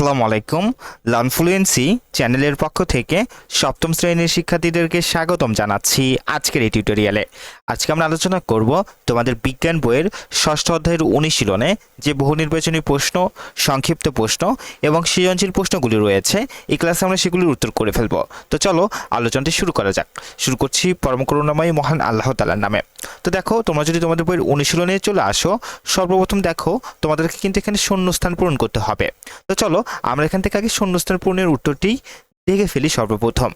আসসালামু আলাইকুম। লার্নফ্লুয়েন্সি চ্যানেলের পক্ষ থেকে সপ্তম শ্রেণির শিক্ষার্থীদেরকে স্বাগতম জানাচ্ছি আজকের এই টিউটোরিয়ালে। আজকে আমরা আলোচনা করব তোমাদের বিজ্ঞান বইয়ের ষষ্ঠ অধ্যায়ের অনুশীলনে যে বহু নির্বাচনী প্রশ্ন, সংক্ষিপ্ত প্রশ্ন এবং সৃজনশীল প্রশ্নগুলি রয়েছে, এই ক্লাসে আমরা সেগুলির উত্তর করে ফেলব। তো চলো আলোচনাটি শুরু করা যাক। শুরু করছি পরম করুণাময়ী মহান আল্লাহ তালার নামে। তো দেখো, তোমরা যদি তোমাদের বইয়ের অনুশীলনে চলে আসো, সর্বপ্রথম দেখো তোমাদেরকে কিন্তু এখানে শূন্যস্থান পূরণ করতে হবে। তো চলো আমরা এখান থেকে আগে শূন্যস্থান পূরণের উত্তরটি দেখে ফেলি সর্বপ্রথম।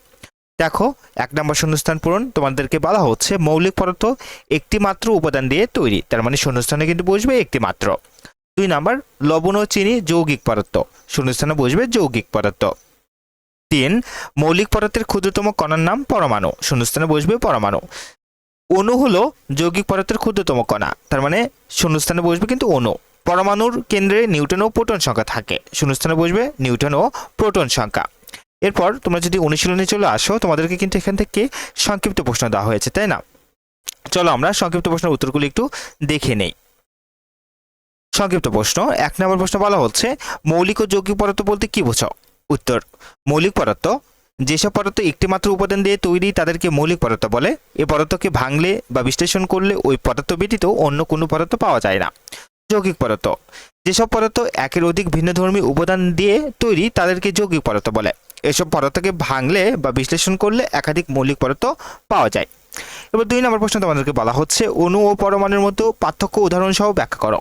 দেখো, এক নম্বর শূন্যস্থান পূরণ তোমাদেরকে বলা হচ্ছে মৌলিক পদার্থ একটি মাত্র উপাদান দিয়ে তৈরি। তার মানে শূন্যস্থানে কিন্তু বসবে একটি মাত্র দুই নাম্বার, লবণ ও চিনি যৌগিক পদার্থ। শূন্যস্থানে বসবে যৌগিক পদার্থ। তিন, মৌলিক পদার্থের ক্ষুদ্রতম কণার নাম পরমাণু। শূন্যস্থানে বসবে পরমাণু। অণু হলো যৌগিক পদার্থের ক্ষুদ্রতম কণা। তার মানে শূন্যস্থানে বসবে কিন্তু অণু। পরমাণুর কেন্দ্রে নিউটন ও প্রোটন সংখ্যা থাকে। শূন্যস্থানে বসবে নিউটন ও প্রোটন সংখ্যা। এরপর তোমরা যদি অনুশীলনে চলে আসো, তোমাদেরকে কিন্তু এখান থেকে সংক্ষিপ্ত প্রশ্ন দেওয়া হয়েছে, তাই না? চলো আমরা সংক্ষিপ্ত প্রশ্নের উত্তরগুলি একটু দেখে নেই। সংক্ষিপ্ত প্রশ্ন, এক নম্বর প্রশ্ন বলা হচ্ছে, মৌলিক ও যৌগিক পদার্থ বলতে কি বোঝাও? উত্তর, মৌলিক পদার্থ। যেসব পদার্থ একটি মাত্র উপাদান দিয়ে তৈরি, তাদেরকে মৌলিক পদার্থ বলে। এই পদার্থকে ভাঙলে বা বিশ্লেষণ করলে ওই পদার্থ ব্যতীত অন্য কোনো পদার্থ পাওয়া যায় না। যৌগিক পদার্থ। যেসব পদার্থ একের অধিক ভিন্নধর্মী উপাদান দিয়ে তৈরি, তাদেরকে যৌগিক পদার্থ বলে। এসব পদার্থকে ভাঙলে বা বিশ্লেষণ করলে একাধিক মৌলিক পদার্থ পাওয়া যায়। এবার দুই নম্বর প্রশ্ন তোমাদেরকে বলা হচ্ছে, অণু ও পরমাণুর মতো পার্থক্য উদাহরণ সহ ব্যাখ্যা করো।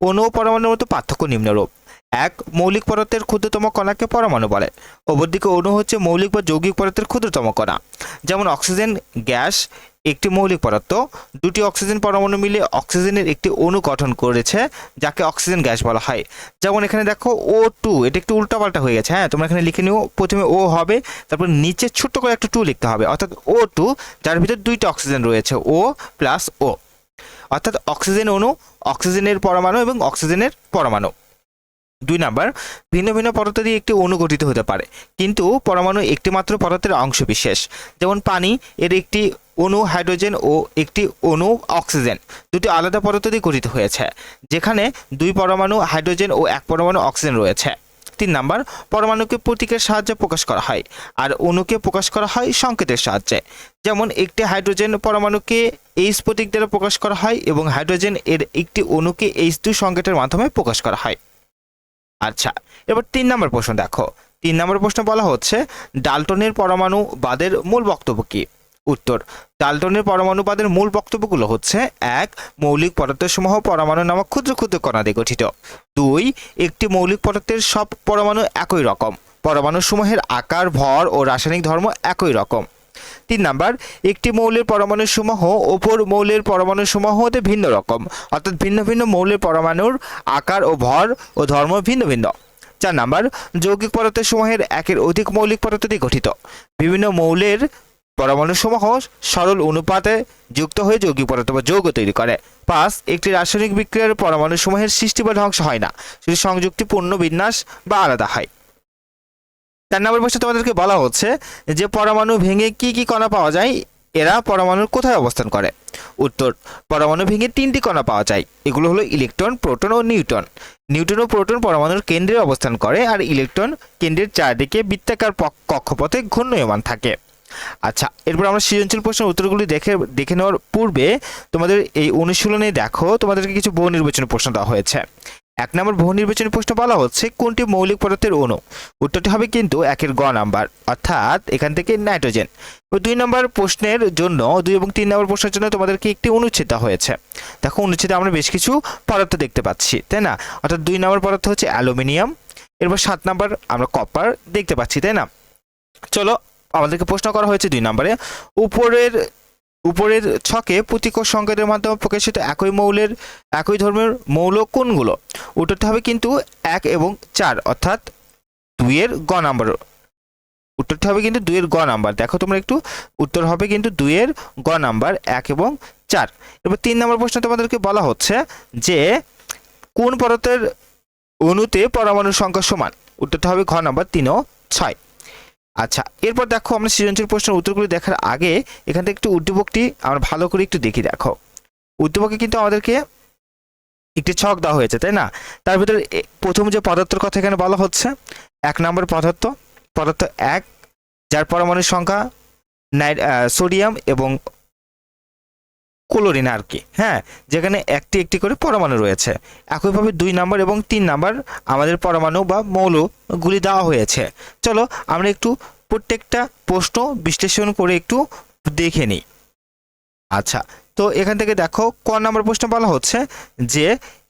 অণু ও পরমাণুর মতো পার্থক্য নিম্নরূপ। এক, মৌলিক পদার্থের ক্ষুদ্রতম কণাকে পরমাণু বলে। অপরদিকে অণু হচ্ছে মৌলিক বা যৌগিক পদার্থের ক্ষুদ্রতম কণা। যেমন অক্সিজেন, গ্যাস একটি মৌলিক পদার্থ, দুটি অক্সিজেন পরমাণু মিলে অক্সিজেনের একটি অণু গঠন করেছে, যাকে অক্সিজেন গ্যাস বলা হয়। যেমন এখানে দেখো ও টু এটা একটু উল্টাপাল্টা হয়ে গেছে হ্যাঁ? তোমরা এখানে লিখে নিও, প্রথমে ও হবে, তারপর নিচে ছোট্ট করে একটা টু লিখতে হবে। অর্থাৎ ও টু যার ভিতর দুইটা অক্সিজেন রয়েছে ও প্লাস ও অর্থাৎ অক্সিজেন অণু, অক্সিজেনের পরমাণু এবং অক্সিজেনের পরমাণু। দুই নাম্বার, ভিন্ন ভিন্ন পদার্থ দিয়ে একটি অণু গঠিত হতে পারে। কিন্তু পরমাণু একটি মাত্র পদার্থের অংশ বিশেষ যেমন পানি, এর একটি অণু হাইড্রোজেন ও একটি অণু অক্সিজেন দুটি আলাদা পদার্থ দিয়ে গঠিত হয়েছে, যেখানে দুই পরমাণু হাইড্রোজেন ও এক পরমাণু অক্সিজেন রয়েছে। তিন নাম্বার, পরমাণুকে প্রতীকের সাহায্যে প্রকাশ করা হয় আর অণুকে প্রকাশ করা হয় সংকেতের সাহায্যে। যেমন, একটি হাইড্রোজেন পরমাণুকে এইচ প্রতীক দ্বারা প্রকাশ করা হয় এবং হাইড্রোজেন এর একটি অণুকে এইচ টু সংকেতের মাধ্যমে প্রকাশ করা হয়। আচ্ছা এবার তিন নম্বর প্রশ্ন দেখো। তিন নম্বর প্রশ্ন বলা হচ্ছে, ডাল্টনের পরমাণু বাদের মূল বক্তব্য কি? উত্তর। ডাল্টনের পরমাণুবাদের মূল বক্তব্যগুলো হচ্ছে, এক, মৌলিক পদার্থসমূহ পরমাণু নামক ক্ষুদ্র ক্ষুদ্র কণা দিয়ে গঠিত। দুই, একটি মৌলিক পদার্থের সব পরমাণু একই রকম। পরমাণুসমূহের আকার, ভর ও রাসায়নিক ধর্ম একই রকম। তিন নাম্বার, একটি মৌলের পরমাণুর সমূহ অপর মৌলের পরমাণুর সমূহ হতে ভিন্ন রকম, অর্থাৎ ভিন্ন ভিন্ন মৌলের পরমাণুর আকার ও ভর ও ধর্ম ভিন্ন ভিন্ন। চার নাম্বার, যৌগিক পদার্থের সমূহের একের অধিক মৌলিক পদার্থ দিয়ে গঠিত। বিভিন্ন মৌলের পরমাণু সমূহ সরল অনুপাতে যুক্ত হয়ে যৌগিক পদার্থ বা যৌগ তৈরি করে। পাঁচ, একটি রাসায়নিক বিক্রিয়ার পরমাণু সমূহের সৃষ্টি বা ধ্বংস হয় না, শুধু সংযুক্তি, পূর্ণ, বিন্যাস বা আলাদা হয়। চার নম্বর প্রশ্নে তোমাদেরকে বলা হচ্ছে যে পরমাণু ভেঙে কি কি কণা পাওয়া যায়? এরা পরমাণুর কোথায় অবস্থান করে? উত্তর, পরমাণু ভেঙে তিনটি কণা পাওয়া যায়। এগুলো হলো ইলেকট্রন, প্রোটন ও নিউটন নিউটন ও প্রোটন পরমাণুর কেন্দ্রে অবস্থান করে আর ইলেকট্রন কেন্দ্রের চারদিকে বৃত্তাকার কক্ষপথে ঘূর্ণয়মান থাকে। আচ্ছা এরপর আমরা সৃজনশীল প্রশ্নের উত্তরগুলি দেখে দেখে নেওয়ার পূর্বে তোমাদের এই অনুশীলনে দেখো, তোমাদেরকে কিছু বহু নির্বাচনী প্রশ্ন দেওয়া হয়েছে। এক নম্বর বহু নির্বাচনী প্রশ্ন বলা হচ্ছে, কোনটি মৌলিক পদার্থের অণু? উত্তরটি হবে কিন্তু একের গ নাম্বার, অর্থাৎ এখান থেকে নাইট্রোজেন। দুই নম্বর প্রশ্নের জন্য, দুই এবং তিন নম্বর প্রশ্নের জন্য তোমাদেরকে একটি অনুচ্ছেদ হয়েছে। দেখো, অনুচ্ছেদে আমরা বেশ কিছু পদার্থ দেখতে পাচ্ছি, তাই না? অর্থাৎ দুই নম্বর পদার্থ হচ্ছে অ্যালুমিনিয়াম, এরপর সাত নম্বর আমরা কপার দেখতে পাচ্ছি, তাই না? চলো আমাদেরকে প্রশ্ন করা হয়েছে দুই নম্বরে, উপরের উপরের ছকে প্রতীক সংকেতের মাধ্যমে প্রকাশিত একই মৌলের, একই ধর্মের মৌল কোনগুলো? উত্তরটা হবে কিন্তু এক এবং চার, অর্থাৎ দুইয়ের গ নাম্বার। উত্তরটা হবে কিন্তু দুইয়ের গ নাম্বার। দেখো তোমরা একটু, উত্তর হবে কিন্তু দুইয়ের গ নাম্বার, এক এবং চার। এবার তিন নম্বর প্রশ্ন তোমাদেরকে বলা হচ্ছে যে, কোন পদার্থের অণুতে পরমাণুর সংখ্যা সমান? উত্তরটা হবে ঘ নাম্বার, তিন ও ছয়। আচ্ছা এরপর দেখো আমরা সৃজনশীল প্রশ্নের উত্তরগুলি দেখার আগে এখান থেকে একটু উদ্দীপকটি আমরা ভালো করে একটু দেখি, দেখো। উদ্দীপকে কিন্তু আমাদেরকে একটি ছক দেওয়া হয়েছে, তাই না? তার ভিতরে প্রথম যে পদার্থের কথা এখানে বলা হচ্ছে, এক নম্বর পদার্থ পদার্থ এক, যার পরমাণু সংখ্যা সোডিয়াম এবং ক্লোরিন আর কি হ্যাঁ? যেখানে একটি একটি করে পরমাণু রয়েছে। একইভাবে দুই নাম্বার এবং তিন নাম্বার আমাদের পরমাণু বা মৌলগুলি দেওয়া হয়েছে। চলো আমরা একটু প্রত্যেকটা প্রশ্ন বিশ্লেষণ করে একটু দেখে নিই। আচ্ছা তো এখান থেকে দেখো, ক নম্বর প্রশ্ন বলা হচ্ছে যে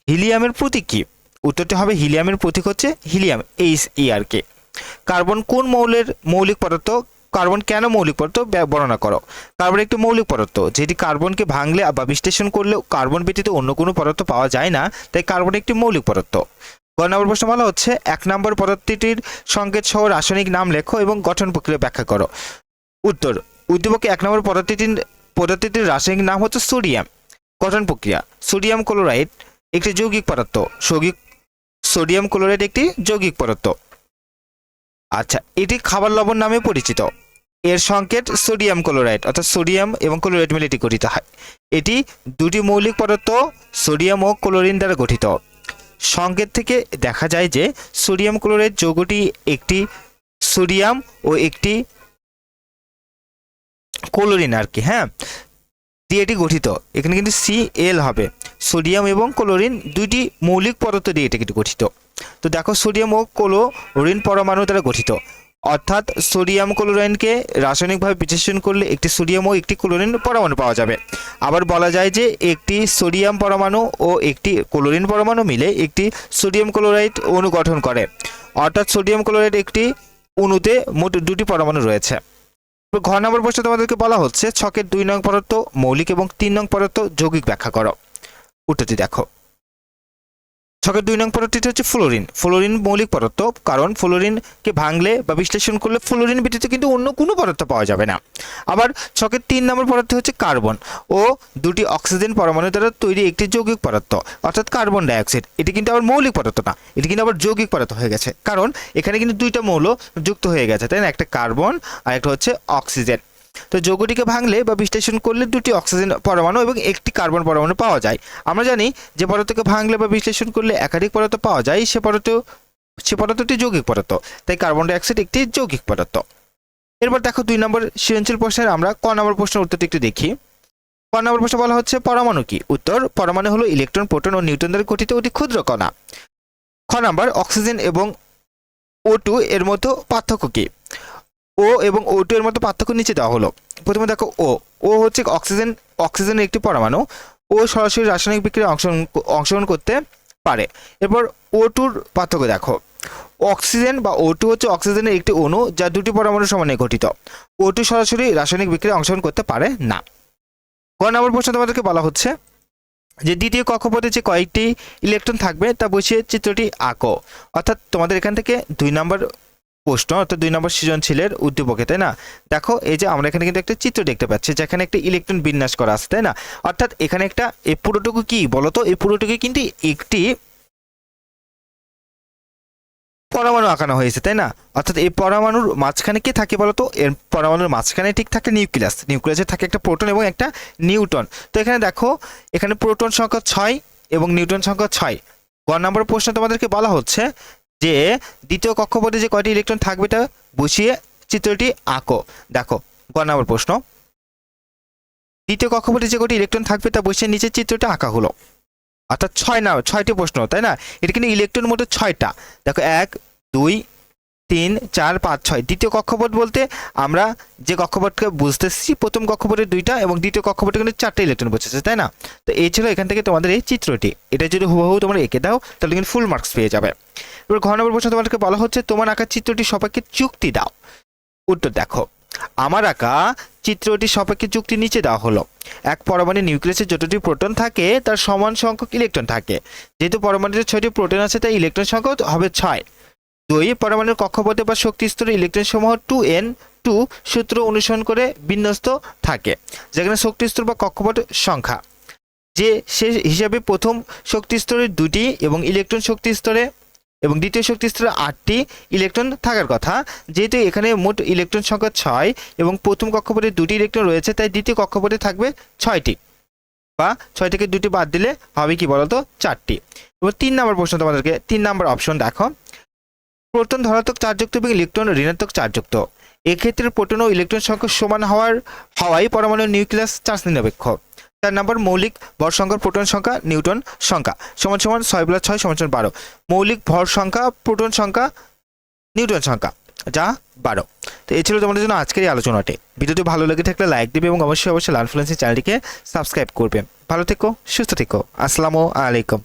হিলিয়ামের প্রতীক কি? উত্তরটি হবে হিলিয়ামের প্রতীক হচ্ছে হিলিয়াম এইচ ই আর কে কার্বন কোন মৌলের মৌলিক পদার্থ কার্বন কেন মৌলিক পদার্থ বর্ণনা করো। কার্বন একটি মৌলিক পদার্থ, যেটি কার্বনকে ভাঙলে বা বিশ্লেষণ করলে কার্বন ব্যতীত অন্য কোনো পদার্থ পাওয়া যায় না, তাই কার্বন একটি মৌলিক পদার্থ। গ নম্বর প্রশ্ন বলা হচ্ছে, এক নম্বর পদার্থটির সংকেত সহ রাসায়নিক নাম লেখো এবং গঠন প্রক্রিয়া ব্যাখ্যা করো। উত্তর, উদ্দীপকে এক নম্বর পদার্থটির পদার্থটির রাসায়নিক নাম হচ্ছে সোডিয়াম। গঠন প্রক্রিয়া, সোডিয়াম ক্লোরাইড একটি যৌগিক পদার্থ। সৌগিক, সোডিয়াম ক্লোরাইড একটি যৌগিক পদার্থ। আচ্ছা এটি খাবার লবণ নামে পরিচিত। এর সংকেত সোডিয়াম ক্লোরাইড, অর্থাৎ সোডিয়াম এবং ক্লোরাইড মিলে এটি গঠিত হয়। এটি দুটি মৌলিক পদার্থ, সোডিয়াম ও ক্লোরিন দ্বারা গঠিত। সংকেত থেকে দেখা যায় যে সোডিয়াম ক্লোরাইড যৌগটি একটি সোডিয়াম ও একটি ক্লোরিন আর কি হ্যাঁ? দিয়ে এটি গঠিত। এখানে কিন্তু সি এল হবে। সোডিয়াম এবং ক্লোরিন দুইটি মৌলিক পদার্থ দিয়ে এটি গঠিত। তো দেখো সোডিয়াম ও ক্লোরিন পরমাণু দ্বারা গঠিত। অর্থাৎ সোডিয়াম ক্লোরাইনকে রাসায়নিকভাবে বিশ্লেষণ করলে একটি সোডিয়াম ও একটি ক্লোরিন পরমাণু পাওয়া যাবে। আবার বলা যায় যে একটি সোডিয়াম পরমাণু ও একটি ক্লোরিন পরমাণু মিলে একটি সোডিয়াম ক্লোরাইড অণু গঠন করে। অর্থাৎ সোডিয়াম ক্লোরাইড একটি অণুতে মোট দুটি পরমাণু রয়েছে। এবার ঘ নম্বর প্রশ্নে তোমাদেরকে বলা হচ্ছে, ছকের দুই নং পদার্থ মৌলিক এবং তিন নং পদার্থ যৌগিক ব্যাখ্যা করো। উত্তরটি দেখো। ছকের দুই নং পদার্থটি হচ্ছে ফ্লোরিন। ফ্লোরিন মৌলিক পদার্থ, কারণ ফ্লোরিনকে ভাঙলে বা বিশ্লেষণ করলে ফ্লোরিন ব্যতীত কিন্তু অন্য কোনো পদার্থ পাওয়া যাবে না। আবার ছকের তিন নম্বর পদার্থ হচ্ছে কার্বন ও দুটি অক্সিজেন পরমাণু দ্বারা তৈরি একটি যৌগিক পদার্থ, অর্থাৎ কার্বন ডাইঅক্সাইড। এটি কিন্তু আবার মৌলিক পদার্থ না, এটি কিন্তু আবার যৌগিক পদার্থ হয়ে গেছে। কারণ এখানে কিন্তু দুইটা মৌল যুক্ত হয়ে গেছে, তাই না? একটা কার্বন আর একটা হচ্ছে অক্সিজেন। তো যৌগটিকে ভাঙলে বা বিশ্লেষণ করলে দুটি অক্সিজেন পরমাণু এবং একটি কার্বন পরমাণু পাওয়া যায়। আমরা জানি যে পদার্থকে ভাঙলে বা বিশ্লেষণ করলে একাধিক পদার্থ পাওয়া যায়, সে পদার্থ, সে পদার্থটি যৌগিক পদার্থ, তাই কার্বন ডাইঅক্সাইড একটি যৌগিক পদার্থ। এরপর দেখো দুই নম্বর সৃজনশীল প্রশ্নের আমরা ক নম্বর প্রশ্নের উত্তরটি একটু দেখি। ক নম্বর প্রশ্ন বলা হচ্ছে, পরমাণু কি? উত্তর, পরমাণু হলো ইলেকট্রন, প্রোটন ও নিউটন দ্বারা গঠিত অতি ক্ষুদ্র কণা। খ নম্বর, অক্সিজেন এবং ও টু এর মতো পার্থক্য কি? ও এবং ও টু এর মতো পার্থক্য নিচে দেওয়া হলো। প্রথমে দেখো ও। ও হচ্ছে অক্সিজেন, অক্সিজেনের একটি পরমাণু। ও সরাসরি রাসায়নিক বিক্রিয়ায় অংশগ্রহণ অংশগ্রহণ করতে পারে। এরপর ও টুর পার্থক্য দেখো। অক্সিজেন বা ও টু হচ্ছে অক্সিজেনের একটি অণু যা দুটি পরমাণু সমানে গঠিত। ও টু সরাসরি রাসায়নিক বিক্রিয়ায় অংশগ্রহণ করতে পারে না। ক নম্বর প্রশ্ন তোমাদেরকে বলা হচ্ছে যে দ্বিতীয় কক্ষপথে যে কয়েকটি ইলেকট্রন থাকবে তা বসিয়ে চিত্রটি আঁকো। অর্থাৎ তোমাদের এখান থেকে দুই নম্বর প্রশ্ন, অর্থাৎ দুই নম্বর সৃজনশীলের উদ্দীপকে, তাই না? দেখো, এই যে আমরা এখানে কিন্তু একটা চিত্র দেখতে পাচ্ছি, যেখানে একটা ইলেকট্রন বিন্যাস করা আছে, তাই না? অর্থাৎ এখানে একটা এই পুরোটুকু কি বলতো? এই পুরোটুকু কিন্তু একটি পরমাণু আঁকানো হয়েছে, তাই না? অর্থাৎ এই পরমাণুর মাঝখানে কি থাকে বলতো? এর পরমাণুর মাঝখানে ঠিক থাকে নিউক্লিয়াস। নিউক্লিয়াসে থাকে একটা প্রোটন এবং একটা নিউটন। তো এখানে দেখো, এখানে প্রোটন সংখ্যা ছয় এবং নিউটন সংখ্যা ছয়। গ নম্বর প্রশ্ন তোমাদেরকে বলা হচ্ছে যে দ্বিতীয় কক্ষপথে যে কয়টি ইলেকট্রন থাকবে তা বসিয়ে চিত্রটি আঁকো। দেখো, গ নম্বর প্রশ্ন। দ্বিতীয় কক্ষপথে যে কটি ইলেকট্রন থাকবে তা বসিয়ে নিচের চিত্রটি আঁকা হলো। অর্থাৎ ছয় না ছয়টি প্রশ্ন, তাই না? এটা কিন্তু ইলেকট্রন মোটে ছয়টা। দেখো, এক, দুই তিন, চার, পাঁচ, ছয়। দ্বিতীয় কক্ষপথ বলতে আমরা যে কক্ষপথকে বুঝতেছি, প্রথম কক্ষপথে দুইটা এবং দ্বিতীয় কক্ষপথে কিন্তু চারটে ইলেকট্রন বসেছে, তাই না? তো এই ছিল এখান থেকে তোমাদের এই চিত্রটি। এটা যদি হুবহু তোমরা এঁকে দাও, তাহলে কিন্তু ফুল মার্কস পেয়ে যাবে। এবার ঘ নম্বর প্রশ্ন তোমাদেরকে বলা হচ্ছে, তোমার আঁকা চিত্রটি সবাইকে চুক্তি দাও। উত্তর দেখো, আমার আঁকা চিত্রটি সবাইকে চুক্তি নিচে দেওয়া হলো। এক পরমাণু নিউক্লিয়াসে যতটি প্রোটন থাকে, তার সমান সংখ্যক ইলেকট্রন থাকে। যেহেতু পরমাণুতে ছয়টি প্রোটন আছে, তাই ইলেকট্রন সংখ্যা হবে ছয়। দুই, পরমাণুর কক্ষপথে বা শক্তি স্তরে ইলেকট্রন সমূহ টু এন, টু সূত্র অনুসরণ করে বিন্যস্ত থাকে, যেখানে শক্তি স্তর বা কক্ষপথ সংখ্যা। যে সে হিসাবে প্রথম শক্তি স্তরে দুটি এবং ইলেকট্রন শক্তি স্তরে এবং দ্বিতীয় শক্তি স্তরে আটটি ইলেকট্রন থাকার কথা, যেহেতু এখানে মোট ইলেকট্রন সংখ্যা ছয় এবং প্রথম কক্ষপথে দুটি ইলেকট্রন রয়েছে, তাই দ্বিতীয় কক্ষপথে থাকবে ছয়টি বা ছয় থেকে দুটি বাদ দিলে হবে কি বলতো? চারটি। এবার তিন নম্বর প্রশ্ন তোমাদেরকে, তিন নম্বর অপশন দেখো। প্রোটন ধনাত্মক চার্জযুক্ত এবং ইলেকট্রন ঋণাত্মক চার্জযুক্ত। এক্ষেত্রে প্রোটন ও ইলেকট্রন সংখ্যা সমান হওয়ার হওয়ায় পরমাণু নিউক্লিয়াস চার্জ নিরপেক্ষ। চার নম্বর, মৌলিক ভর সংখ্যা প্রোটন সংখ্যা, নিউটন সংখ্যা, সমান সমান ছয় প্লাস ছয়, সমান সমান বারো। মৌলিক ভর সংখ্যা, প্রোটন সংখ্যা, নিউটন সংখ্যা, যা বারো। তো এই ছিল তোমাদের জন্য আজকের এই আলোচনাটি। ভিডিওটি ভালো লেগে থাকলে লাইক দেবে এবং অবশ্যই অবশ্যই লার্ন ফ্লুয়েন্সি চ্যানেলটিকে সাবস্ক্রাইব করবে। ভালো থেকো, সুস্থ থেকো। আসসালামু আলাইকুম।